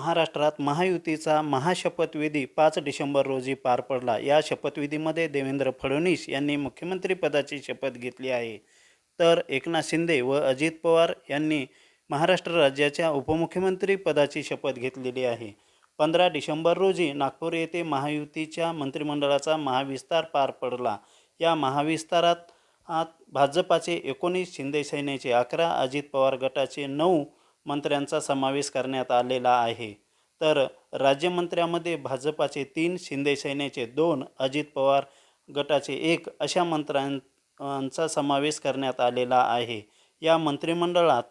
महाराष्ट्रात महायुतीचा महाशपथविधी पाच डिसेंबर रोजी पार पडला. या शपथविधीमध्ये देवेंद्र फडणवीस यांनी मुख्यमंत्रीपदाची शपथ घेतली आहे. तर एकनाथ शिंदे व अजित पवार यांनी महाराष्ट्र राज्याच्या उपमुख्यमंत्री पदाची शपथ घेतलेली आहे. पंधरा डिसेंबर रोजी नागपूर येथे महायुतीच्या मंत्रिमंडळाचा महाविस्तार पार पडला. या महाविस्तारात आत भाजपाचे एकोणीस शिंदे सेनेचे अकरा अजित पवार गटाचे नऊ मंत्र्यांचा समावेश करण्यात आलेला आहे. तर राज्यमंत्र्यामध्ये भाजपाचे तीन शिंदे सेनेचे दोन अजित पवार गटाचे एक अशा मंत्र्यांचा समावेश करण्यात आलेला आहे. या मंत्रिमंडळात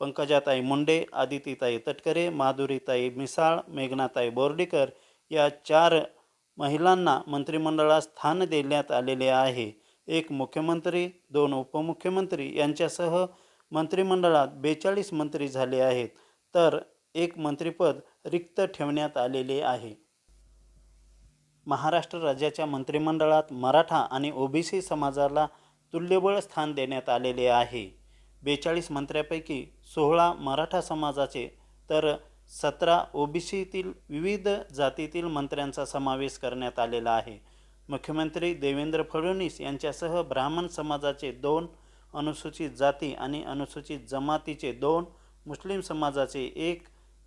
पंकजाताई मुंडे आदितीताई तटकरे माधुरीताई मिसाळ मेघनाताई बोर्डीकर या चार महिलांना मंत्रिमंडळात स्थान देण्यात आलेले आहे. एक मुख्यमंत्री दोन उपमुख्यमंत्री यांच्यासह मंत्रिमंडळात बेचाळीस मंत्री झाले आहेत तर एक मंत्रिपद रिक्त ठेवण्यात आलेले आहे. महाराष्ट्र राज्याच्या मंत्रिमंडळात मराठा आणि ओबीसी समाजाला तुल्यबळ स्थान देण्यात आलेले आहे. बेचाळीस मंत्र्यापैकी सोळा मराठा समाजाचे तर सतरा ओबीसीतील विविध जातीतील मंत्र्यांचा समावेश करण्यात आलेला आहे. मुख्यमंत्री देवेंद्र फडणवीस यांच्यासह ब्राह्मण समाजाचे दोन अनुसूचित जाती आणि अनुसूचित जमातीचे दोन मुस्लिम समाजाचे एक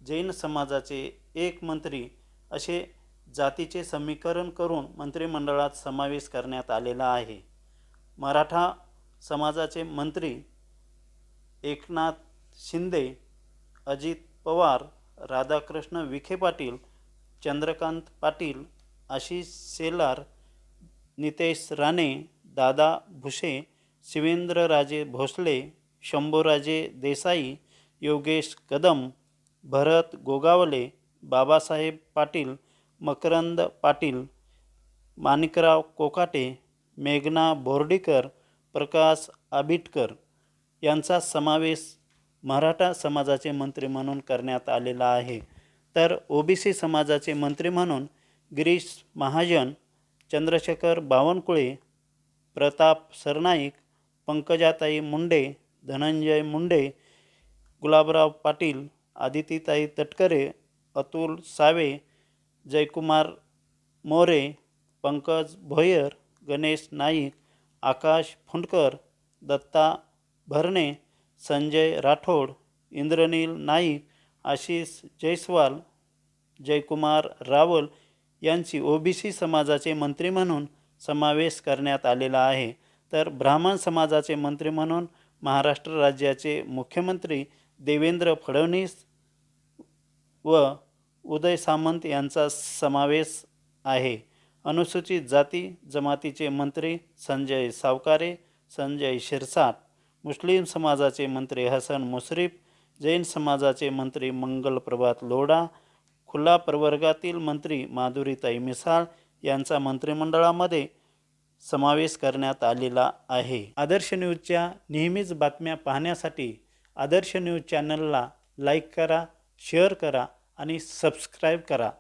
जैन समाजाचे एक मंत्री असे जातीचे समीकरण करून मंत्रिमंडळात समावेश करण्यात आलेला आहे. मराठा समाजाचे मंत्री एकनाथ शिंदे अजित पवार राधाकृष्ण विखे पाटील चंद्रकांत पाटील आशिष शेलार नितेश राणे दादा भुसे शिवेंद्रराजे भोसले शंभूराजे देसाई योगेश कदम भरत गोगावले बाबासाहेब पाटील मकरंद पाटील माणिकराव कोकाटे मेघना बोर्डीकर प्रकाश आबिटकर यांचा समावेश मराठा समाजाचे मंत्री म्हणून करण्यात आलेला आहे. तर ओबीसी समाजाचे मंत्री म्हणून गिरीश महाजन चंद्रशेखर बावनकुळे प्रताप सरनाईक पंकजाताई मुंडे धनंजय मुंडे गुलाबराव पाटील आदितीताई तटकरे अतुल सावे जयकुमार मोरे पंकज भोयर गणेश नाईक आकाश फुंडकर दत्ता भरणे संजय राठोड इंद्रनील नाईक आशिष जयस्वाल जयकुमार रावल यांची ओबीसी समाजाचे मंत्री म्हणून समावेश करण्यात आलेला आहे. तर ब्राह्मण समाजाचे मंत्री म्हणून महाराष्ट्र राज्याचे मुख्यमंत्री देवेंद्र फडणवीस व उदय सामंत यांचा समावेश आहे. अनुसूचित जाती जमातीचे मंत्री संजय सावकारे संजय शिरसाट मुस्लिम समाजाचे मंत्री हसन मुश्रीफ जैन समाजाचे मंत्री मंगल प्रभात लोढा खुला प्रवर्गातील मंत्री माधुरीताई मिसाळ यांचा मंत्रिमंडळामध्ये समावेश करण्यात आलेला आहे. आदर्श न्यूजच्या नेहमीच बातम्या पाहण्यासाठी आदर्श न्यूज चॅनलला लाईक करा शेअर करा आणि सबस्क्राईब करा.